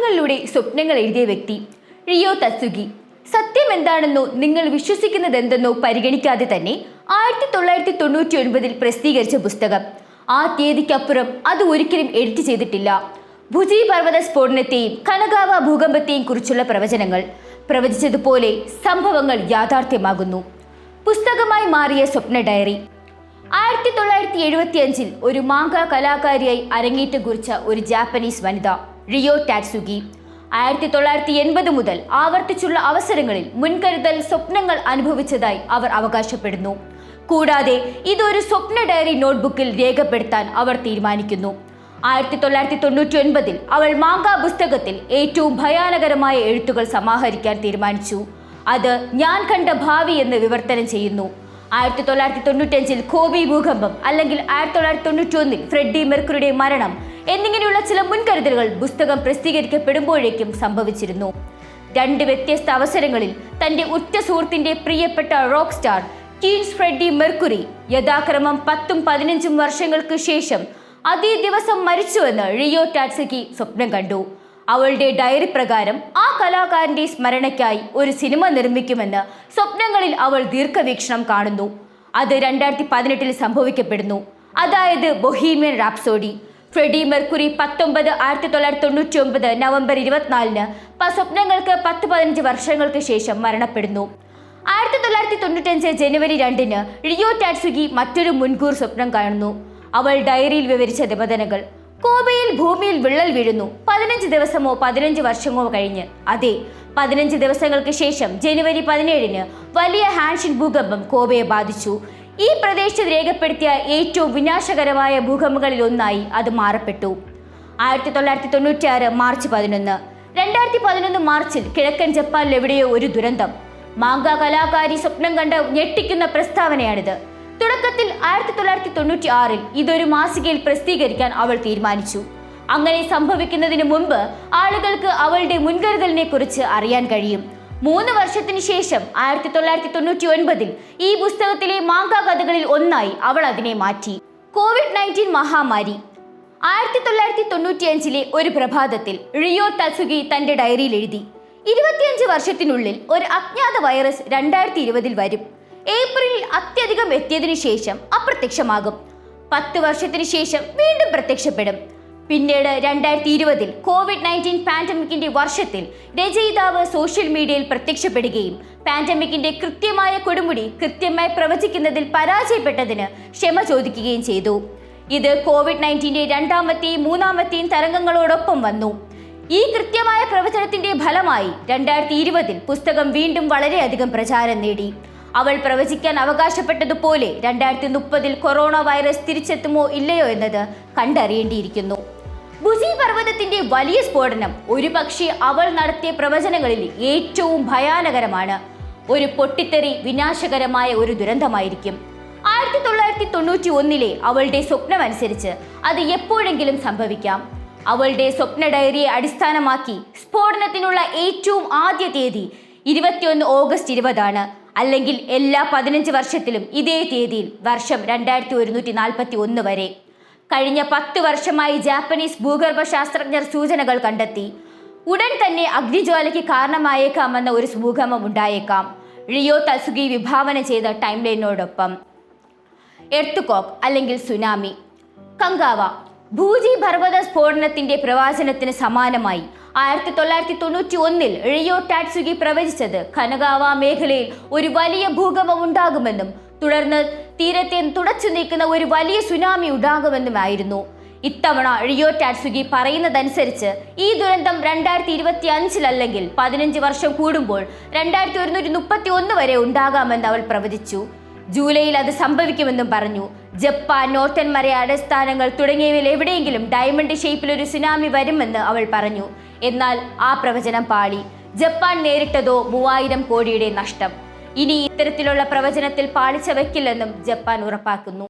പുസ്തകങ്ങളിലൂടെ സ്വപ്നങ്ങൾ എഴുതിയ വ്യക്തി. റിയോ തസുഗി സത്യം എന്താണെന്നോ നിങ്ങൾ വിശ്വസിക്കുന്നത് എന്തെന്നോ പരിഗണിക്കാതെ തന്നെ ആയിരത്തി തൊള്ളായിരത്തി തൊണ്ണൂറ്റി ഒൻപതിൽ പ്രസിദ്ധീകരിച്ച പുസ്തകം. ആ തീയതിക്കപ്പുറം അത് ഒരിക്കലും എഡിറ്റ് ചെയ്തിട്ടില്ല. ഭുജി പർവത സ്ഫോടനത്തെയും കനകാവ ഭൂകമ്പത്തെയും കുറിച്ചുള്ള പ്രവചനങ്ങൾ. പ്രവചിച്ചതുപോലെ സംഭവങ്ങൾ യാഥാർത്ഥ്യമാകുന്നു. പുസ്തകമായി മാറിയ സ്വപ്ന ഡയറി. ആയിരത്തി തൊള്ളായിരത്തി എഴുപത്തി അഞ്ചിൽ ഒരു മാങ്ക കലാകാരിയായി അരങ്ങേറ്റം കുറിച്ച ഒരു ജാപ്പനീസ് വനിത. റിയോ ടാറ്റ്സുഗി ആയിരത്തി തൊള്ളായിരത്തി എൺപത് മുതൽ ആവർത്തിച്ചുള്ള അവസരങ്ങളിൽ മുൻകരുതൽ സ്വപ്നങ്ങൾ അനുഭവിച്ചതായി അവർ അവകാശപ്പെടുന്നു. കൂടാതെ ഇതൊരു സ്വപ്ന ഡയറി നോട്ട്ബുക്കിൽ രേഖപ്പെടുത്താൻ അവർ തീരുമാനിക്കുന്നു. ആയിരത്തി തൊള്ളായിരത്തി തൊണ്ണൂറ്റി ഒൻപതിൽ അവൾ മാങ്ക പുസ്തകത്തിൽ ഏറ്റവും ഭയാനകരമായ എഴുത്തുകൾ സമാഹരിക്കാൻ തീരുമാനിച്ചു. അത് ഞാൻ കണ്ട ഭാവി എന്ന് വിവർത്തനം ചെയ്യുന്നു. ആയിരത്തി തൊള്ളായിരത്തി തൊണ്ണൂറ്റഞ്ചിൽ കോബി ഭൂകമ്പം അല്ലെങ്കിൽ ആയിരത്തി തൊള്ളായിരത്തി തൊണ്ണൂറ്റി ഒന്നിൽ ഫ്രെഡി മെർക്കുറിയുടെ മരണം എന്നിങ്ങനെയുള്ള ചില മുൻകരുതലുകൾ പുസ്തകം പ്രസിദ്ധീകരിക്കപ്പെടുമ്പോഴേക്കും സംഭവിച്ചിരുന്നു. രണ്ട് വ്യത്യസ്ത അവസരങ്ങളിൽ തന്റെ ഉറ്റ സുഹൃത്തിന്റെ പ്രിയപ്പെട്ട rock star queen's Freddie Mercury യഥാക്രമം പത്തും പതിനഞ്ചും വർഷങ്ങൾക്ക് ശേഷം അതേ ദിവസം മരിച്ചുവെന്ന് റിയോ ടാറ്റ്സക്കി സ്വപ്നം കണ്ടു. അവളുടെ ഡയറി പ്രകാരം ആ കലാകാരന്റെ സ്മരണയ്ക്കായി ഒരു സിനിമ നിർമ്മിക്കുമെന്ന് സ്വപ്നങ്ങളിൽ അവൾ ദീർഘവീക്ഷണം കാണുന്നു. അത് രണ്ടായിരത്തി പതിനെട്ടിൽ സംഭവിക്കപ്പെടുന്നു. അതായത് ബൊഹീമിയൻ റാപ്സോഡി. ഫ്രെഡി മെർക്കുറി പത്തൊമ്പത് ആയിരത്തി തൊള്ളായിരത്തി തൊണ്ണൂറ്റി ഒമ്പത് നവംബർ ഇരുപത്തിനാലിന് സ്വപ്നങ്ങൾക്ക് പത്ത് പതിനഞ്ച് വർഷങ്ങൾക്ക് ശേഷം മരണപ്പെടുന്നു. ആയിരത്തി തൊള്ളായിരത്തി തൊണ്ണൂറ്റഞ്ച് ജനുവരി രണ്ടിന് റിയോ ടാറ്റ്സുഗി മറ്റൊരു മുൻകൂർ സ്വപ്നം കാണുന്നു. അവൾ ഡയറിയിൽ വിവരിച്ച നിബന്ധനകൾ കോബയിൽ ഭൂമിയിൽ വിള്ളൽ വീഴുന്നു. പതിനഞ്ച് ദിവസമോ പതിനഞ്ച് വർഷമോ കഴിഞ്ഞ്. അതെ പതിനഞ്ച് ദിവസങ്ങൾക്ക് ശേഷം ജനുവരി പതിനേഴിന് വലിയ ഹാൻഷിൻ ഭൂകമ്പം കോബയെ ബാധിച്ചു. ഈ പ്രദേശത്ത് രേഖപ്പെടുത്തിയ ഏറ്റവും വിനാശകരമായ ഭൂകമ്പങ്ങളിൽ ഒന്നായി അത് മാറപ്പെട്ടു. ആയിരത്തി തൊള്ളായിരത്തി തൊണ്ണൂറ്റി ആറ് മാർച്ച് പതിനൊന്ന്. രണ്ടായിരത്തി പതിനൊന്ന് മാർച്ചിൽ കിഴക്കൻ ജപ്പാനിലെവിടെയോ ഒരു ദുരന്തം. മാങ്ക കലാകാരി സ്വപ്നം കണ്ട ഞെട്ടിക്കുന്ന പ്രസ്താവനയാണിത്. തുടക്കത്തിൽ ആയിരത്തി തൊള്ളായിരത്തി തൊണ്ണൂറ്റി ആറിൽ ഇതൊരു മാസികയിൽ പ്രസിദ്ധീകരിക്കാൻ അവൾ തീരുമാനിച്ചു. അങ്ങനെ സംഭവിക്കുന്നതിന് മുമ്പ് ആളുകൾക്ക് അവളുടെ മുൻകരുതലിനെ കുറിച്ച് അറിയാൻ കഴിയും. മൂന്ന് വർഷത്തിന് ശേഷം ആയിരത്തി തൊള്ളായിരത്തി തൊണ്ണൂറ്റി ഒൻപതിൽ ഈ പുസ്തകത്തിലെ മാങ്ക കഥകളിൽ ഒന്നായി അവൾ അതിനെ മാറ്റി. കോവിഡ് നയന്റീൻ മഹാമാരി. ആയിരത്തി തൊള്ളായിരത്തി തൊണ്ണൂറ്റിയഞ്ചിലെ ഒരു പ്രഭാതത്തിൽ റിയോ തസുഗി തന്റെ ഡയറിയിൽ എഴുതി. ഇരുപത്തിയഞ്ച് വർഷത്തിനുള്ളിൽ ഒരു അജ്ഞാത വൈറസ് രണ്ടായിരത്തി ഇരുപതിൽ വരും. ഏപ്രിലിൽ അത്യധികം എത്തിയതിനു ശേഷം അപ്രത്യക്ഷമാകും. പത്ത് വർഷത്തിന് ശേഷം വീണ്ടും പ്രത്യക്ഷപ്പെടും. പിന്നീട് രണ്ടായിരത്തി ഇരുപതിൽ കോവിഡ് നയന്റീൻ പാൻഡമിക്കിന്റെ വർഷത്തിൽ രചയിതാവ് സോഷ്യൽ മീഡിയയിൽ പ്രത്യക്ഷപ്പെടുകയും പാൻഡമിക്കിന്റെ കൃത്യമായ കൊടുമുടി കൃത്യമായി പ്രവചിക്കുന്നതിൽ പരാജയപ്പെട്ടതിന് ക്ഷമ ചോദിക്കുകയും ചെയ്തു. ഇത് കോവിഡ് നയന്റീന്റെ രണ്ടാമത്തെയും മൂന്നാമത്തെയും തരംഗങ്ങളോടൊപ്പം വന്നു. ഈ കൃത്യമായ പ്രവചനത്തിന്റെ ഫലമായി രണ്ടായിരത്തി ഇരുപതിൽ പുസ്തകം വീണ്ടും വളരെയധികം പ്രചാരം നേടി. അവൾ പ്രവചിക്കാൻ അവകാശപ്പെട്ടതുപോലെ രണ്ടായിരത്തി മുപ്പതിൽ കൊറോണ വൈറസ് തിരിച്ചെത്തുമോ ഇല്ലയോ എന്നത് കണ്ടറിയേണ്ടിയിരിക്കുന്നു. ബുസി പർവതത്തിന്റെ വലിയ സ്ഫോടനം ഒരുപക്ഷെ അവൾ നടത്തിയ പ്രവചനങ്ങളിൽ ഏറ്റവും ഭയാനകരമാണ്. ഒരു പൊട്ടിത്തെറി വിനാശകരമായ ഒരു ദുരന്തമായിരിക്കും. ആയിരത്തി തൊള്ളായിരത്തി തൊണ്ണൂറ്റി ഒന്നിലെ അവളുടെ സ്വപ്നമനുസരിച്ച് അത് എപ്പോഴെങ്കിലും സംഭവിക്കാം. അവളുടെ സ്വപ്ന ഡയറിയെ അടിസ്ഥാനമാക്കി സ്ഫോടനത്തിനുള്ള ഏറ്റവും ആദ്യ തീയതി ഇരുപത്തിയൊന്ന് ഓഗസ്റ്റ് ഇരുപതാണ്. അല്ലെങ്കിൽ എല്ലാ പതിനഞ്ച് വർഷത്തിലും ഇതേ തീയതിയിൽ വർഷം രണ്ടായിരത്തി ഒരുന്നൂറ്റി നാൽപ്പത്തി ഒന്ന് വരെ. കഴിഞ്ഞ പത്ത് വർഷമായി ജാപ്പനീസ് ഭൂഗർഭ ശാസ്ത്രജ്ഞർ സൂചനകൾ കണ്ടെത്തി. ഉടൻ തന്നെ അഗ്നിജ്വാലയ്ക്ക് കാരണമായേക്കാമെന്ന ഒരു ഭൂകമ്പം ഉണ്ടായേക്കാം. റിയോ തസുഗി വിഭാവന ചെയ്ത ടൈം ലൈനോടൊപ്പം എർത്തുകോക്ക് അല്ലെങ്കിൽ സുനാമി. കങ്കാവ. ഭൂജി പർവത സ്ഫോടനത്തിന്റെ പ്രവാചനത്തിന് സമാനമായി ആയിരത്തി തൊള്ളായിരത്തി തൊണ്ണൂറ്റി ഒന്നിൽ റിയോ ടാറ്റ്സുഗി പ്രവചിച്ചത് കനകാവ മേഖലയിൽ ഒരു വലിയ ഭൂകമ്പം ഉണ്ടാകുമെന്നും തുടർന്ന് തീരത്തെ തുടച്ചു നീക്കുന്ന ഒരു വലിയ സുനാമി ഉണ്ടാകുമെന്നുമായിരുന്നു. ഇത്തവണ റിയോ ടാറ്റ്സുഗി പറയുന്നതനുസരിച്ച് ഈ ദുരന്തം രണ്ടായിരത്തി ഇരുപത്തി അഞ്ചിലല്ലെങ്കിൽ പതിനഞ്ച് വർഷം കൂടുമ്പോൾ രണ്ടായിരത്തി ഒരുന്നൂറ്റി മുപ്പത്തി ഒന്ന് വരെ ഉണ്ടാകാമെന്ന് അവൾ പ്രവചിച്ചു. ജൂലൈയിൽ അത് സംഭവിക്കുമെന്നും പറഞ്ഞു. ജപ്പാൻ നോർത്തൻ മറ അടിസ്ഥാനങ്ങൾ തുടങ്ങിയവയിൽ എവിടെയെങ്കിലും ഡയമണ്ട് ഷേപ്പിൽ ഒരു സുനാമി വരുമെന്ന് അവൾ പറഞ്ഞു. എന്നാൽ ആ പ്രവചനം പാളി. ജപ്പാൻ നേരിട്ടതോ മൂവായിരം കോടിയുടെ നഷ്ടം. ഇനി ഇത്തരത്തിലുള്ള പ്രവചനത്തിൽ പാളിച്ച വയ്ക്കില്ലെന്നും ജപ്പാൻ ഉറപ്പാക്കുന്നു.